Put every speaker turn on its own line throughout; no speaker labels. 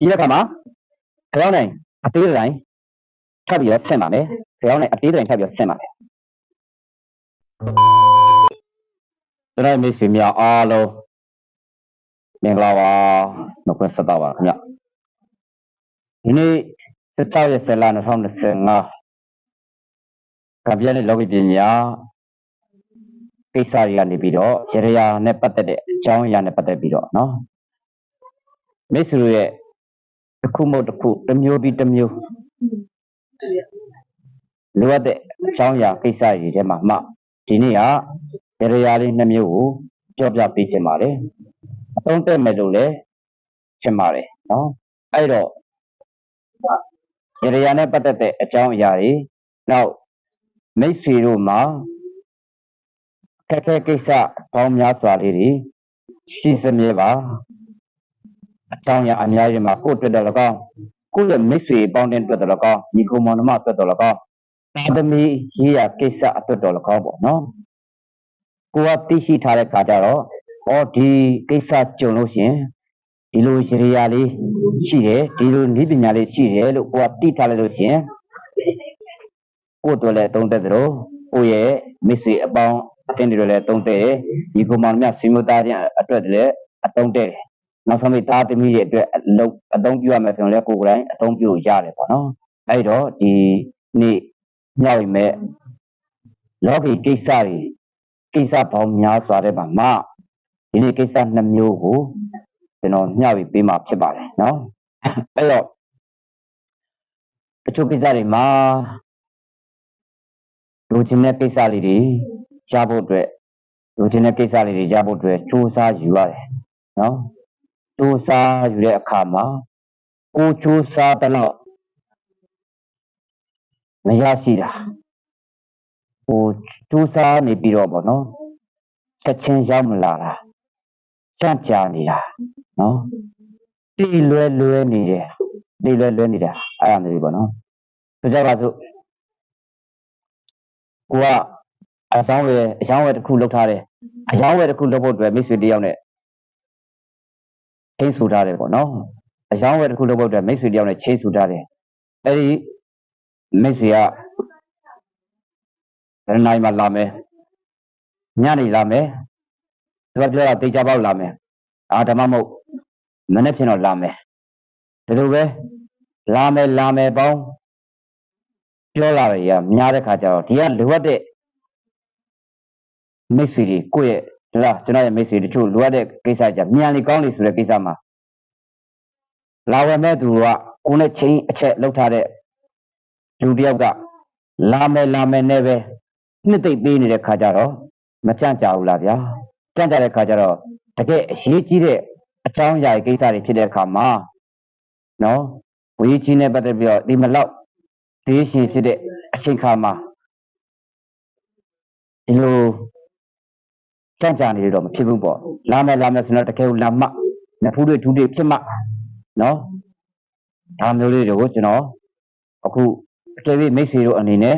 ဒီတစ်ခါမှာကြောင်းနိုင်အသေးတိုင်းထပ်ပြီးတော့ဆင့်ပါမယ်ကြောင်းနိုင်အသေးတိုင်းထပ်ပြီးတော့ဆင့်ပါမယ်ကျွန်တော်မိတ်ဆွေများအားလုံးမင်္ဂလာပါနှုတ်ခွန်းဆက်တော့ပါခင်ဗျဒီနေ့16ရက်10လ2025ကပြည့်နဲ့လောကီပညာကိစ္စတွေကနေပြီးတော့ရရနဲ့ပတ်သက်တဲ့အကြောင်းအရာနဲ့ပတ်သက်ပြီးတော့เนาะမိတ်ဆွေတို့ရဲ့ တစ်ခုမဟုတ်တစ်ခုတစ်မျိုးပြီးတစ်မျိုးလိုအပ်တဲ့အကြောင်းအရာကိစ္စတွေထဲမှာမှဒီနေ့ကဒေရယာလေးနှမျိုးကိုပြောပြပေးခြင်းပါတယ်အသုံးတက်မယ်လို့လည်းခြင်းပါတယ်နော်အဲ့တော့ဒေရယာနဲ့ပတ်သက်တဲ့အကြောင်းအရာတွေနောက်မိတ်ဆွေတို့မှာခက်ခဲကိစ္စပေါင်းများစွာလေးတွေရှိစမြဲပါ အကြောင်းအရာအများကြီးမှာကိုယ့်အတွက်တော့လည်းကောင်းကိုယ့်ရဲ့မိတ်ဆွေပေါင်းတဲ့အတွက်တော့လည်းကောင်းညီကိုမောင်နှမအတွက်တော့လည်းကောင်းတာသမီရေးရကိစ္စအတွက်တော့လည်းကောင်းပေါ့နော်ကိုကသိရှိထားတဲ့ခါကျတော့ဟောဒီကိစ္စကြုံလို့ရှရင်ဒီလိုရေရာလေးရှိတယ်ဒီလိုနည်းပညာလေးရှိတယ်လို့ကိုကသိထားလိုက်လို့ရှရင်ကိုယ့်အတွက်လည်းအသုံးသက်သလိုကိုယ့်ရဲ့မိတ်ဆွေအပေါင်းအတင်းတွေလည်းအသုံးသက်တယ်ညီကိုမောင်နှမဆွေမျိုးသားချင်းအတွက်လည်းအသုံးသက်တယ် နောက်ဆုံးမိသားသမီးရဲ့အတွက်အလုံးအသုံးပြုရမယ်ဆိုရင်လည်းကိုယ်ကိုယ်တိုင်အသုံးပြုရတယ်ပေါ့နော်အဲ့တော့ဒီနေ့ညောက်ရင်မဲ့လောကီကိစ္စတွေကိစ္စပေါင်းများစွာတဲ့မှာမှဒီနေ့ကိစ္စနှစ်မျိုးကိုကျွန်တော်ညှပြီးပေးမှာဖြစ်ပါတယ်နော်အဲ့တော့အချို့ကိစ္စတွေမှာလူချင်းတဲ့ကိစ္စလေးတွေကြားဖို့အတွက်လူချင်းတဲ့ကိစ္စလေးတွေကြားဖို့အတွက်စူးစမ်းယူရတယ်နော် စူးစမ်းယူတဲ့အခါမှာကိုစူးစမ်းတဲ့တော့မရရှိတာဟိုစူးစမ်းနေပြီးတော့ဗောနော်ချက်ချင်းရောက်မလာတာကြံ့ကြာနေတာနော်တီလွဲလွဲနေတယ်တီလွဲလွဲနေတာအဲ့ဒါမျိုးပေါ့နော်ဆိုကြပါစို့ကိုကအဆောင်ဝယ်အဆောင်ဝယ်တစ်ခုလုပ်ထားတယ်အဆောင်ဝယ်တစ်ခုလုပ်ဖို့အတွက်မိတ်ဆွေတယောက်နဲ့ ချိတ်ဆူထားတယ်ပေါ့နော်အဆောင်ဝယ်တစ်ခုလုပ်ဖို့အတွက်မိတ်ဆွေတယောက်နဲ့ချိတ်ဆူထားတယ်အဲ့ဒီမိတ်ဆွေကဘယ်နိုင်မှလာမယ်ညနေလာမယ်သူကပြောတာတေချာပေါက်လာမယ်အာဓမ္မမဟုတ်မနေ့ဖြစ်တော့လာမယ်ဒီလိုပဲလာမယ်လာမယ်ပေါင်းပြောလာတယ်ရများတဲ့ခါကျတော့ဒီကလိုအပ်တဲ့မိတ်ဆွေတွေကိုယ့်ရဲ့ ဒါကျွန်တော်ရဲ့မိတ်ဆွေတချို့လိုအပ်တဲ့ကိစ္စကြမြန်လေကောင်းလေဆိုတဲ့ကိစ္စမှာလာဝယ်မဲ့သူကကိုယ်နဲ့ချင်းအချက်လောက်ထားတဲ့လူတယောက်ကလာမယ်လာမယ်နဲ့ပဲနှစ်သိမ့်ပေးနေတဲ့ခါကျတော့မကြန့်ကြဘူးလားဗျာကြန့်ကြတဲ့ခါကျတော့တကယ်အရေးကြီးတဲ့အကြောင်းအရာကိစ္စတွေဖြစ်တဲ့အခါမှာနော်ဝေးကြီးနဲ့ပတ်သက်ပြီးတော့ဒီမလောက်ဒေးရှင်ဖြစ်တဲ့အချိန်ခါမှာဒီလို ကြန့်ကြနေတော့မဖြစ်ဘူးပေါ့လာမယ်လာမယ်ဆိုတော့တကယ်ကိုလာမှနဖူးတွေဒူးတွေဖြစ်မှနော်ဒါမျိုးလေးတွေကိုကျွန်တော်အခုအကယ်၍မိတ်ဆွေတို့အနေနဲ့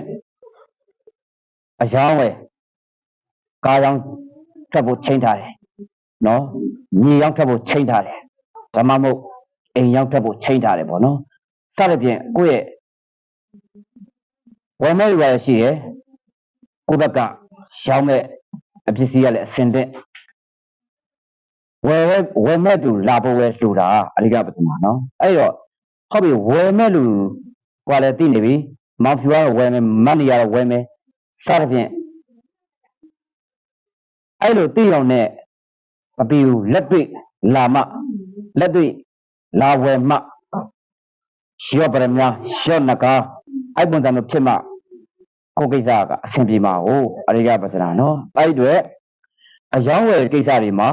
အယောင်းဝယ်ကားရောင်းထပ်ဖို့ချိန်ထားတယ်နော်မြေရောင်းထပ်ဖို့ချိန်ထားတယ်ဓမ္မမို့အိမ်ရောင်းထပ်ဖို့ချိန်ထားတယ်ပေါ့နော်စသဖြင့်ကိုယ့်ရဲ့ဝယ်မဲ့ရရရှိတယ်ကိုယ့်ဘက်ကရောင်းမဲ့ အပစ္စည်းကလည်းအစင်တဲ့ဝယ်ဝယ်မဲ့သူလာဖို့ပဲလှူတာအရိကပထမနော်အဲ့တော့ဟုတ်ပြီဝယ်မဲ့လူကလည်းသိနေပြီမောင်ဖြူကတော့ဝယ်မယ်မတ်နေရတော့ဝယ်မယ်စသဖြင့်အဲ့လိုသိအောင်နဲ့မပြီးဘူးလက်တွေ့လာမလက်တွေ့လာဝယ်မှရော့ပရမရော့နကာအဲ့ပုံစံမျိုးဖြစ်မှ ကိုကိစ္စကအဆင်ပြေမှာဟုတ်အရိယပစနာနော်အဲ့ဒီအတွက်အယောင်းဝယ်ကိစ္စတွေမှာ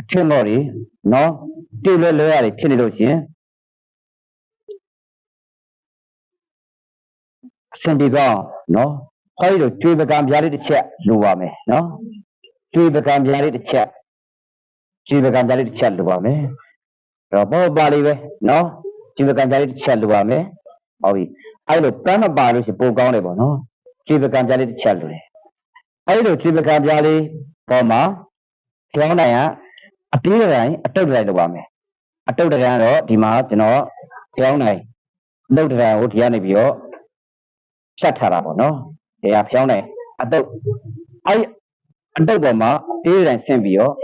အထင်တော့တွေနော်တိလွဲလွဲရတယ်ဖြစ်နေလို့ရှင်အဆင်ပြေတော့နော်ခေါင်းရည်တို့ကျွေးပကံပြားလေးတစ်ချက်လိုပါမယ်နော်ကျွေးပကံပြားလေးတစ်ချက်ကျွေးပကံပြားလေးတစ်ချက်လိုပါမယ်တော့ပေါ်ပါလေးပဲနော်ကျွေးပကံပြားလေးတစ်ချက်လိုပါမယ်ဟုတ်ပြီအဲ့လိုပန်းမပါလို့ရှိရင်ပိုကောင်းတယ်ပေါ့နော် ကျွေးပကံပြားလေးတစ်ချက်လိုတယ်အဲ့လိုကျွေးပကံပြားလေးပေါ်မှာကျောင်းတိုင်းကအပြေးတိုင်းအတုတ်တိုင်းလိုပါမယ်အတုတ်တရံတော့ဒီမှာကျွန်တော်ပြောင်းနိုင်အတုတ်တရံကိုဒီကနေပြီးတော့ဖြတ်ထားတာပေါ့နော်ဒီကဖြောင်းနိုင်အတုတ်အဲ့အတုတ်ပေါ်မှာအေးတိုင်းဆင့်ပြီးတော့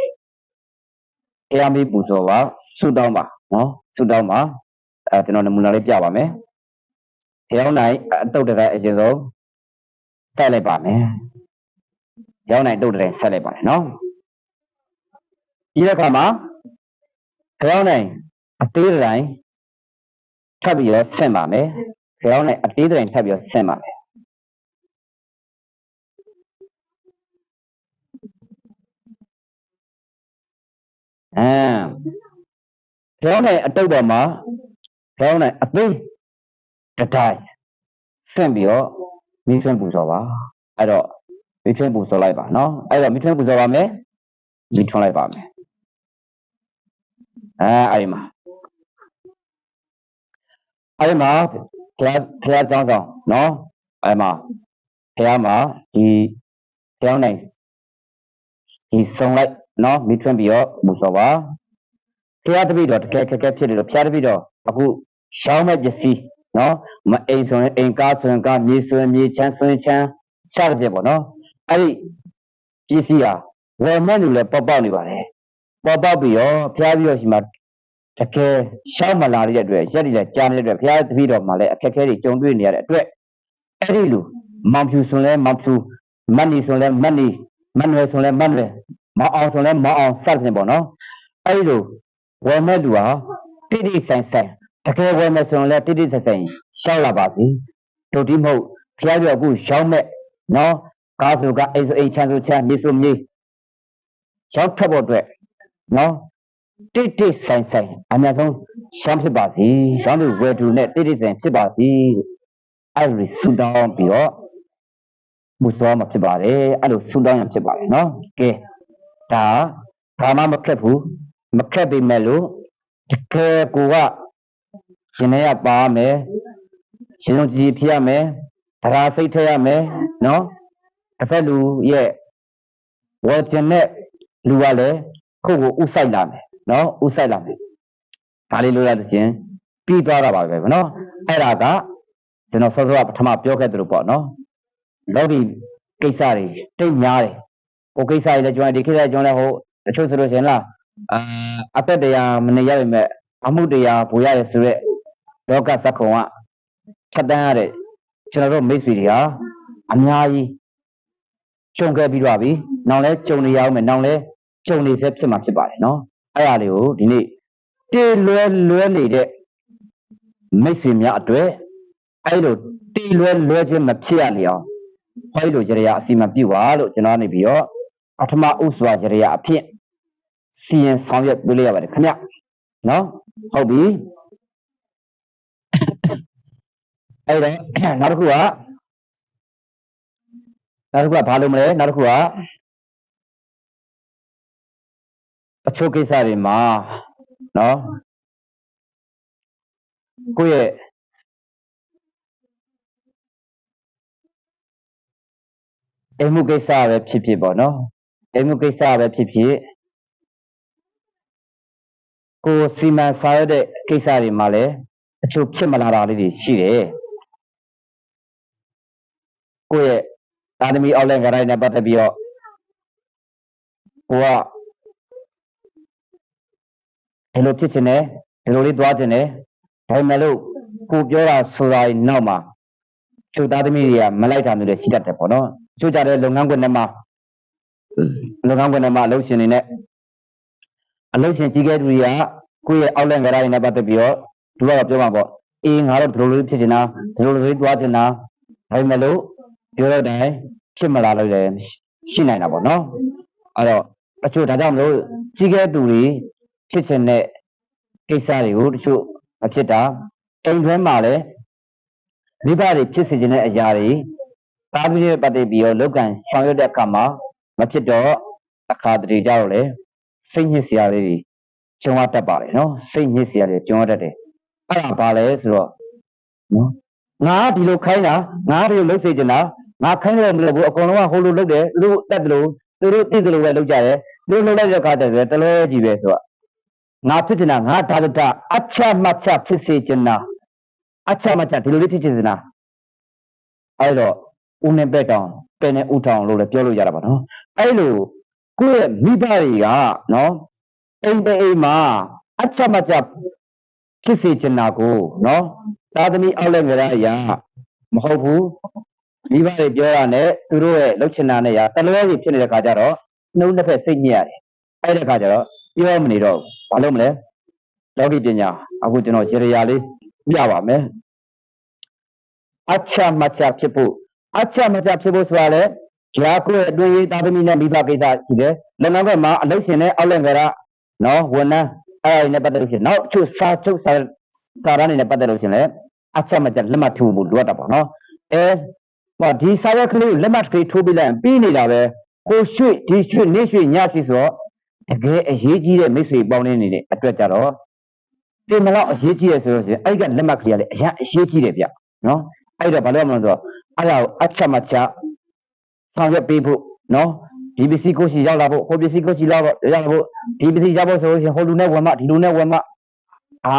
တရားမေးပူဇော်ပါဆုတောင်းပါနော်ဆုတောင်းပါအဲကျွန်တော်နမူနာလေးပြပါမယ်ဖြောင်းနိုင်အတုတ်တရံအရင်ဆုံး ဆက်လိုက်ပါမယ်ဖြောင်းနိုင်တုတ်တရံဆက်လိုက်ပါမယ်နော်ဒီတစ်ခါမှာဖြောင်းနိုင်အသေးတိုင်းထပ်ပြီးတော့ဆင့်ပါမယ်ဖြောင်းနိုင်အသေးတိုင်းထပ်ပြီးတော့ဆင့်ပါမယ်အဲကျောင်းနဲ့အတုတ်တော်မှာကျောင်းနဲ့အသိတတိုင်းဆင့်ပြီးတော့ မိထွန်းပူဇော်ပါအဲ့တော့မိထွန်းပူဇော်လိုက်ပါနော်အဲ့တော့မိထွန်းပူဇော်ပါမယ်မိထွန်းလိုက်ပါမယ်အဲအဲ့ဒီမှာအဲ့ဒီမှာ class class ကျောင်းဆောင်နော်အဲ့ဒီမှာဖះမှာဒီကျောင်းနိုင်ဒီဆုံးလိုက်နော်မိထွန်းပြီးတော့ပူဇော်ပါဖျားတပိတော့တကယ်ခက်ခဲဖြစ်တယ်လို့ဖျားတပိတော့အခုရှောင်းမဲ့ပစ္စည်း နော်မအိမ်ဆိုရင်အိမ်ကားဆိုရင်ကားမြေဆိုရင်မြေချမ်းဆိုရင်ချမ်းစသဖြင့်ပေါ့နော်အဲ့ဒီပစ္စည်းဟာဝယ်မဲ့လူလည်းပေါက်ပေါက်နေပါတယ်ပေါက်ပေါက်ပြီးတော့ဖျားပြီးတော့ရှိမှတကယ်ရှောင်းမလာတဲ့အတွက်ရက်တွေလည်းကြာနေတဲ့အတွက်ဖျားတပိတော့မှလည်းအခက်အခဲတွေကြုံတွေ့နေရတဲ့အတွက်အဲ့ဒီလူမောင်ဖြူဆိုရင်လည်းမောင်ဖြူမတ်နီဆိုရင်လည်းမတ်နီမတ်နွယ်ဆိုရင်လည်းမတ်နွယ်မောင်အောင်ဆိုရင်လည်းမောင်အောင်စသဖြင့်ပေါ့နော်အဲ့ဒီလိုဝယ်မဲ့လူဟာတိတိဆိုင်ဆိုင် တကယ်ဝယ်မဲ့ဆိုရင်လည်းတိတိဆိုင်ဆိုင်ရှောက်လာပါစေတို့ဒီမဟုတ်ဖျားပြအခုရောင်းမဲ့နော်ကားဆိုကအိမ်ဆိုအိမ်ချမ်းဆိုချမ်းမြေဆိုမြေရောက်ထွက်ဖို့အတွက်နော်တိတိဆိုင်ဆိုင်အများဆုံးရှမ်းဖြစ်ပါစေရှမ်းလူဝယ်သူနဲ့တိတိဆိုင်ဖြစ်ပါစေအဲ့လိုဆူတောင်းပြီးတော့မူစောမှာဖြစ်ပါတယ်အဲ့လိုဆူတောင်းရဖြစ်ပါတယ်နော်ကဲဒါဘာမှမခက်ဘူးမခက်ပေမဲ့လို့တကယ်ကိုက ရှင်နေရပါမယ်ရှင်လုံးကြည်ဖြစ်ရမယ်ဒရာစိတ်ထည့်ရမယ်နော်တစ်ဖက်လူရဲ့ဝေကျင်တဲ့လူကလည်းခုတ်ကိုဥဆိုင်လာမယ်နော်ဥဆိုင်လာမယ်ဒါလေးလို့ရတဲ့ချင်းပြီးသွားတာပါပဲဗောနော်အဲ့ဒါကကျွန်တော်စောစောကပထမပြောခဲ့သလိုပေါ့နော်လောကီကိစ္စတွေတိတ်များတယ်ကိုကိစ္စတွေလည်းကျွန်တော်ဒီကိစ္စကျွန်တော်လည်းဟိုတချို့ဆိုလို့ရှိရင်လားအာအသက်တရားမနေရပေမဲ့အမှုတရားဘူရရဆိုရက် လောကဇက်ခုံကဖြတ်တန်းရတဲ့ကျွန်တော်တို့မိတ်ဆွေတွေဟာအများကြီးကြုံခဲ့ပြီးတော့ပြီ။နောက်လဲကြုံနေရအောင်မယ်။နောက်လဲကြုံနေဆဲဖြစ်မှာဖြစ်ပါတယ်နော်။အဲ့ဒါလေးကိုဒီနေ့တေလွဲလွဲနေတဲ့မိတ်ဆွေများအတွက်အဲ့လိုတေလွဲလွဲခြင်းမဖြစ်ရလေအောင်ခွဲလိုကြရအစီအမံပြုပါလို့ကျွန်တော်ကနေပြီးတော့ပထမဥစွာကြရအဖြစ်စီရင်ဆောင်ရွက်ပေးလိုက်ရပါတယ်ခင်ဗျနော်ဟုတ်ပြီ အဲ့တော့နောက်တစ်ခုကနောက်တစ်ခုကဘာလို့မလဲနောက်တစ်ခုကအချို့ကိစ္စတွေမှာနော်ကိုယ့်ရဲ့အိမ်မှုကိစ္စပဲဖြစ်ဖြစ်ပေါ့နော်အိမ်မှုကိစ္စပဲဖြစ်ဖြစ်ကိုယ်စီမံဆောင်ရွက်တဲ့ကိစ္စတွေမှာလည်းအချို့ဖြစ်မလာတာလေးတွေရှိတယ် ကိုယ့်ရဲ့သာသမီအောက်လိုင်းကရိုင်းနဲ့ပတ်သက်ပြီးတော့ကိုကဒီလိုဖြစ်ချင်တယ်ဒီလိုလေးသွားချင်တယ်ဒါပေမဲ့လို့ကိုပြောတာဆိုတာနောက်မှာချို့သားသမီးတွေကမလိုက်တာမျိုးတွေရှိတတ်တယ်ပေါ့နော်ချို့ကြတဲ့လုပ်ငန်းခွင်ထဲမှာလုပ်ငန်းခွင်ထဲမှာအလုပ်ရှင်တွေနဲ့အလုပ်ရှင်ကြီးကဲသူတွေကကိုယ့်ရဲ့အောက်လန့်ကြရတဲ့နဲ့ပတ်သက်ပြီးတော့သူကတော့ပြောမှာပေါ့အေးငါတော့ဒီလိုလေးဖြစ်ချင်တာဒီလိုလေးသွားချင်တာဒါပေမဲ့လို့ ပြောတော့တိုင်းဖြစ်မလာလို့လည်းရှိနိုင်တာပေါ့နော်အဲ့တော့တချို့ဒါကြောင့်မလို့ကြီးကဲသူတွေဖြစ်ချင်တဲ့ကိစ္စတွေကိုတချို့မဖြစ်တာအိမ်တွင်းမှာလည်းမိဘတွေဖြစ်စေချင်တဲ့အရာတွေတားပြီးပတ်သက်ပြီးတော့လောက်ကန်ဆောင်ရွက်တဲ့အခါမှာမဖြစ်တော့အခါတည်းကြတော့လေစိတ်ညစ်စရာလေးတွေကျုံရတတ်ပါတယ်နော်စိတ်ညစ်စရာတွေကျုံရတတ်တယ်အဲ့ဒါဘာလဲဆိုတော့နော်ငါကဒီလိုခိုင်းတာငါကဒီလိုလုပ်စေချင်တာ ငါခိုင်းလို့မလုပ်ဘူးအကုန်လုံးကဟိုလိုလုပ်တယ်သူတို့တက်တယ်လို့သူတို့သိတယ်လို့ပဲလုပ်ကြတယ်သူတို့လုပ်လိုက်တဲ့အခါကျတော့တလဲကြီးပဲဆိုတော့ငါဖြစ်နေတာငါဒါဒတာအချမချဖြစ်စေချင်တာအချမချဒီလိုလေးဖြစ်ချင်တာအဲ့တော့ဦးနေပဲ့တောင်ပဲနဲ့ဦးထောင်လို့လည်းပြောလို့ရတာပါနော်အဲ့လိုကိုယ့်ရဲ့မိဘတွေကနော်အိမ်တိမ်မှာအချမချဖြစ်စေချင်တာကိုနော်သာသမီအောက်လက်ကြရအရာမဟုတ်ဘူး မိဘတွေပြောတာနဲ့သူတို့ရဲ့လှုပ်ချင်တာနဲ့ရတလွဲစီဖြစ်နေတဲ့ခါကျတော့နှုတ်တစ်ဖက်စိတ်ညစ်ရတယ်အဲ့ဒီခါကျတော့ပြောမနေတော့ဘူးဘာလို့မလဲလောကီပညာအခုကျွန်တော်ရေရရာလေးပြပါမယ်အချမချဖြစ်ဖို့အချမချဖြစ်ဖို့ဆိုတာလေရာကိုရဲ့အတွင်းရေးသားသမီးနဲ့မိဘကိစ္စရှိတယ်လက်နောက်ဘက်မှာအလုပ်ရှင်နဲ့အောက်လက်ကြရနော်ဝန်ထမ်းအဲ့ဒီနဲ့ပတ်သက်လို့ရှိရင်နောက်အချို့စာချုပ်စာစာရမ်းတွေနဲ့ပတ်သက်လို့ရှိရင်လေအချက်မချက်လက်မှတ်ထိုးဖို့လိုအပ်တာပေါ့နော်အဲ ဟောဒီစာရွက်ကလေးကိုလက်မှတ်ကလေးထိုးပြလိုက်ရင်ပြီးနေတာပဲကိုရွှေ့ဒီရွှေ့နေရွှေ့ညရွှေ့ဆိုတော့တကယ်အရေးကြီးတဲ့မိတ်ဆွေပေါင်းနေနေတဲ့အတွက်ကြတော့ပြင်မလောက်အရေးကြီးရဆိုလို့ရှိရင်အဲ့ဒီကလက်မှတ်ကလေးကလည်းအရင်အရေးကြီးတယ်ဗျနော်အဲ့တော့ဘာလို့ရမလဲဆိုတော့အဲ့ဒါကိုအချက်မချက်ဆောင်ရွက်ပေးဖို့နော်ဒီပစ္စည်းကိုရှိရောက်လာဖို့ဟိုပစ္စည်းကိုရှိလာဖို့ရောက်လာဖို့ဒီပစ္စည်းရဖို့ဆိုလို့ရှိရင်ဟိုလူနဲ့ဝင်မဒီလူနဲ့ဝင်မအာ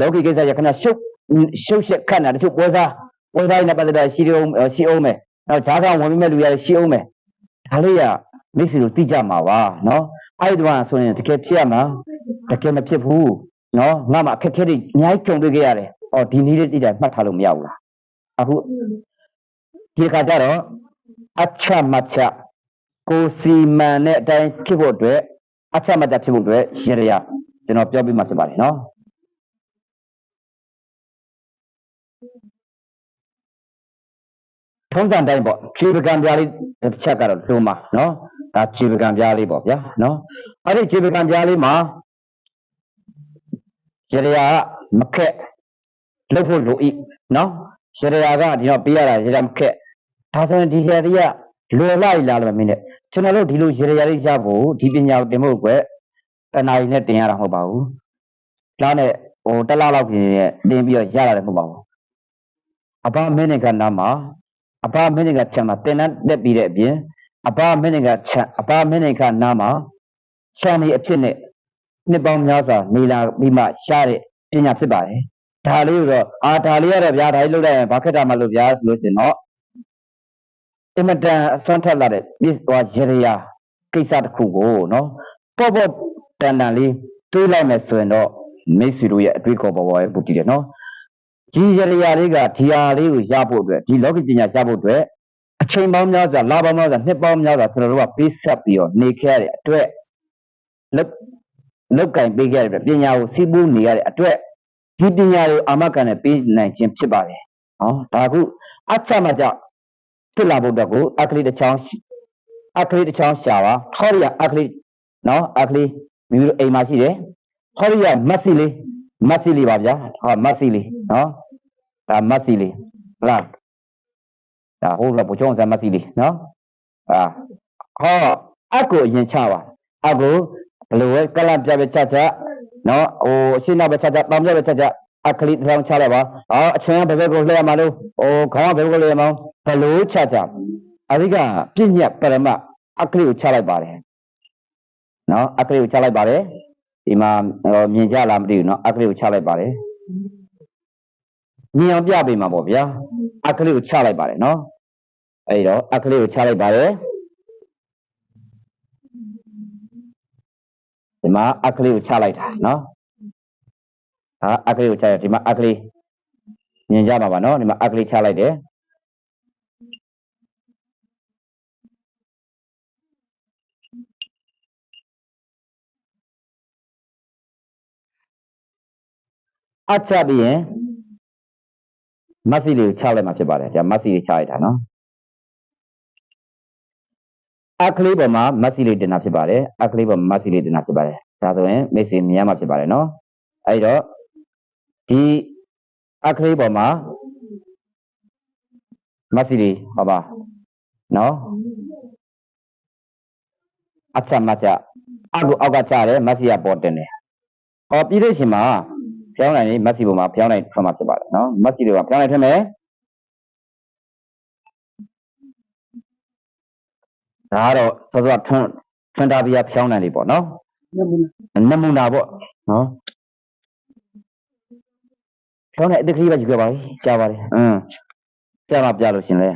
လောကီကိစ္စရခဏရှုပ်ရှုပ်ရှက်ခတ်နေတာတချို့ပွဲစား ပွဲစားနဲ့ပတ်သက်တာရှိတယ်ရှိအောင်မယ်နော်ဈာကဝင်မဲ့လူရရှိအောင်မယ်ဒါလေးကမိတ်ဆွေတို့သိကြမှာပါနော်အဲ့ဒီတော့ဆိုရင်တကယ်ဖြစ်ရမှာတကယ်မဖြစ်ဘူးနော်ငါမှအခက်အခဲတွေအများကြီးကြုံတွေ့ခဲ့ရတယ်။အော်ဒီနည်းလေးတိကျမှတ်ထားလို့မရဘူးလား။အခုဒီခါကျတော့အချမချကိုစီမန်တဲ့အတိုင်းဖြစ်ဖို့အတွက်အချမချဖြစ်ဖို့အတွက်ရရကျွန်တော်ပြောပြမှာဖြစ်ပါတယ်နော်။ ထုံးစံတိုင်းပေါ့ခြေပကံပြားလေးတစ်ချက်ကတော့လုံးပါနော်ဒါခြေပကံပြားလေးပေါ့ဗျာနော်အဲ့ဒီခြေပကံပြားလေးမှာရရမခက်လှုပ်ဖို့လိုဤနော်ရရကဒီတော့ပေးရတာရရမခက်ဒါဆိုရင်ဒီရရကလွယ်လိုက်လားလို့မင်းနဲ့ကျွန်တော်တို့ဒီလိုရရလေးရဖို့ဒီပညာကိုတင်ဖို့ကွယ်တဏှာကြီးနဲ့တင်ရတာမဟုတ်ပါဘူးလားနဲ့ဟိုတစ်လားလောက်ပြင်နဲ့တင်ပြီးတော့ရတာလည်းမဟုတ်ပါဘူးအဘမင်းနဲ့ကနာမှာ အဘမင်းနဲ့ကချက်မှာတင်တန်းတက်ပြီးတဲ့အပြင်အဘမင်းနဲ့ကချက်အဘမင်းနဲ့ကနာမှာခြံနေအဖြစ်နဲ့နှစ်ပေါင်းများစွာနေလာပြီးမှရှားတဲ့ပညာဖြစ်ပါတယ်ဒါလေးကိုတော့အာဒါလေးရတော့ဗျာဒါလေးလုပ်လိုက်ရင်ဘာခက်တာမလို့ဗျာဆိုလို့ရှိရင်တော့အင်မတန်အစွမ်းထက်လာတဲ့ပြစ်သွားရရကိစ္စတစ်ခုကိုနော်ပေါ့ပေါ့တန်တန်လေးတွေးလိုက်မယ်ဆိုရင်တော့မိတ်ဆွေတို့ရဲ့အတွေ့အခေါ်ပေါ်ပေါ်ရဲ့ပူတည်တယ်နော် ဒီရရလေးကဒီဟာလေးကိုရဖို့အတွက်ဒီလောကီပညာရဖို့အတွက်အချိန်ပေါင်းများစွာလပေါင်းများစွာနှစ်ပေါင်းများစွာကျွန်တော်တို့ကပေးဆက်ပြီးတော့နေခဲ့ရတဲ့အတွက်လုတ်လုတ်ကင်ပေးခဲ့ရတဲ့ပညာကိုစီးပူးနေရတဲ့အတွက်ဒီပညာကိုအာမခံနဲ့ပေးနိုင်ခြင်းဖြစ်ပါတယ်။ဟောဒါခုအချက်မှကြောင့်ဖြစ်လာဖို့အတွက်ကိုအခလိတစ်ချောင်းအခလိတစ်ချောင်းရှာပါဟောရီယာအခလိနော်အခလိမိမိတို့အိမ်မှာရှိတယ်ဟောရီယာမက်ဆီလေး မက်ဆီလေးပါဗျာဟောမက်ဆီလေးနော်ဒါမက်ဆီလေးဟုတ်လားဒါဟုတ်လားဘုချုံဆာမက်ဆီလေးနော်အာဟောအကိုအရင်ချပါအကိုဘယ်လိုလဲကလပ်ပြပြချချနော်ဟိုအရှင်းနောက်ပဲချချတောင်ပြပဲချချအခလိတစ်ထောင်ချလိုက်ပါအော်အချွန်ကဘယ်ဘက်ကိုလှည့်ရမှာလို့ဟိုခေါင်းကဘယ်ဘက်ကိုလှည့်ရမှာဘလို့ချချအဓိကပြညတ်ပရမအခလိကိုချလိုက်ပါတယ်နော်အခလိကိုချလိုက်ပါတယ် ဒီမှာဟိုမြင်ကြလားမသိဘူးနော်အခလိကိုချလိုက်ပါတယ်မြင်အောင်ပြပေးမှာပေါ့ဗျာအခလိကိုချလိုက်ပါတယ်နော်အဲ့တော့အခလိကိုချလိုက်ပါတယ်ဒီမှာအခလိကိုချလိုက်တာနော်ဟာအကလေးကိုချရဒီမှာအကလေးမြင်ကြပါပါနော်ဒီမှာအကလေးချလိုက်တယ် အချပြီးရင်မက်ဆီလေးကိုချလိုက်မှာဖြစ်ပါတယ်じゃမက်ဆီလေးချလိုက်တာနော်အကလေးပေါ်မှာမက်ဆီလေးတင်တာဖြစ်ပါတယ်အကလေးပေါ်မှာမက်ဆီလေးတင်တာဖြစ်ပါတယ်ဒါဆိုရင်မိတ်ဆွေမြင်ရမှာဖြစ်ပါတယ်နော်အဲ့တော့ဒီအခလေးပေါ်မှာမက်ဆီလီဟောပါနော်အချမချအကူအောက်ကချတယ်မက်ဆီကပေါ်တင်တယ်ဟောပြီးလို့ရှိမှာ ဖျောင်းနိုင်နေမက်ဆီပေါ်မှာဖျောင်းနိုင်ထွက်မှာဖြစ်ပါတယ်နော်မက်ဆီတွေမှာဖျောင်းနိုင်ထွက်မယ်ဒါကတော့သောသောထွန်းထွန်းတာပြဖျောင်းနိုင်လေးပေါ့နော်နမူနာပေါ့နော်ကျောင်းနဲ့အတကလေးပဲယူခဲ့ပါပြီကြားပါတယ်အင်းကြားမပြလို့ရှင်လဲ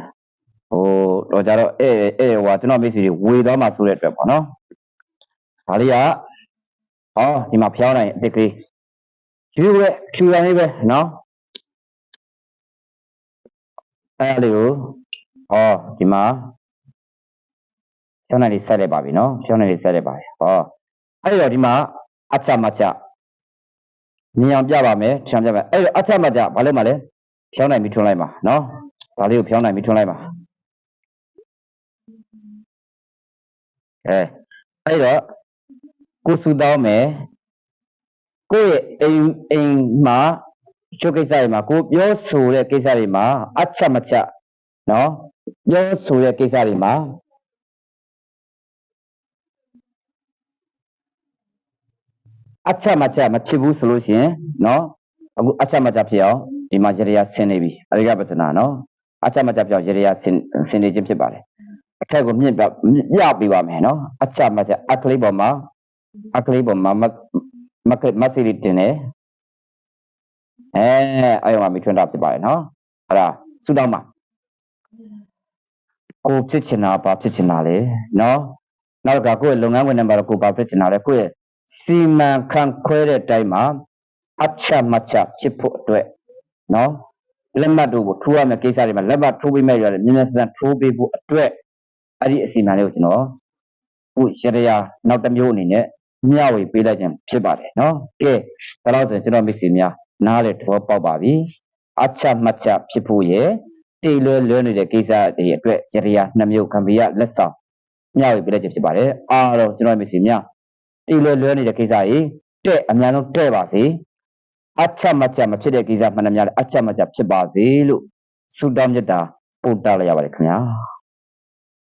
ဟိုတော့ကြတော့အဲအဲဟိုကျွန်တော်မိတ်ဆွေတွေဝေသွားမှာဆိုတဲ့အတွက်ပေါ့နော်ဒါလေးကဟောဒီမှာဖျောင်းနိုင်အတကလေး ယူရဲဖြူရလေးပဲနော်အဲလေးကိုဟောဒီမှာဖျောင်းနိုင်လေးဆက်လိုက်ပါပြီနော်ဖျောင်းနိုင်လေးဆက်လိုက်ပါပြီဟောအဲ့တော့ဒီမှာအချမချမြင်အောင်ပြပါမယ်ချမ်းပြပါအဲ့တော့အချမချဘာလို့မလဲဖျောင်းနိုင်ပြီးထွန်းလိုက်ပါနော်ဒါလေးကိုဖျောင်းနိုင်ပြီးထွန်းလိုက်ပါအဲအဲ့တော့ကိုစုတောင်းမယ် ကိုယ့်ရဲ့အိမ်အိမ်မှာချုပ်ကိစ္စတွေမှာကိုပြောဆိုတဲ့ကိစ္စတွေမှာအချမချနော်ပြောဆိုတဲ့ကိစ္စတွေမှာအချက်မချက်မဖြစ်ဘူးဆိုလို့ရှိရင်နော်အခုအချက်မချက်ဖြစ်အောင်ဒီမှာရေရဆင်းနေပြီအရိယပစ္စနာနော်အချက်မချက်ပြောင်းရေရဆင်းဆင်းနေခြင်းဖြစ်ပါတယ်အထက်ကိုမြင့်ပြပြပေးပါမယ်နော်အချက်မချက်အကလေးပေါ်မှာအကလေးပေါ်မှာမ မကမစီရီတင်နေအဲအဲ့ရောမိထွန်းတာဖြစ်ပါတယ်နော်အဲ့ဒါစုတော့မှာကိုဖြစ်ချင်တာဘာဖြစ်ချင်တာလဲနော်နောက်ကကိုယ့်ရဲ့လုပ်ငန်းဝင်နေမှာတော့ကိုဘာဖြစ်ချင်တာလဲကိုယ့်ရဲ့စီမံခန့်ခွဲတဲ့အတိုင်းမှာအချက်မချက်ဖြစ်ဖို့အတွက်နော်လက်မှတ်တို့ကိုထိုးရမယ့်ကိစ္စတွေမှာလက်မှတ်ထိုးပေးမဲ့ရတယ်မြင်းမြန်းစံထိုးပေးဖို့အတွက်အဲ့ဒီအစီအမံလေးကိုကျွန်တော်ဟိုရရနောက်တစ်မျိုးအနေနဲ့ မျှဝေပေးလိုက်ခြင်းဖြစ်ပါတယ်နော်ကဲဒါတော့ဆိုရင်ကျွန်တော်မိတ်ဆွေများနားလေတော့ပေါက်ပါပြီအချက်မချက်ဖြစ်ဖို့ရဲ့တိတ်လွဲလွဲနေတဲ့ကိစ္စတွေအတွက်ရရနှစ်မျိုးခံပြီးရလက်ဆောင်မျှဝေပေးလိုက်ခြင်းဖြစ်ပါတယ်အားတော့ကျွန်တော်မိတ်ဆွေများတိလွယ်လွယ်နေတဲ့ကိစ္စကြီးတဲ့အများဆုံးတဲ့ပါစေအချက်မချက်မဖြစ်တဲ့ကိစ္စမှန်တယ်များလည်းအချက်မချက်ဖြစ်ပါစေလို့ဆုတောင်းမြတ်တာပို့တလိုက်ရပါတယ်ခင်ဗျာ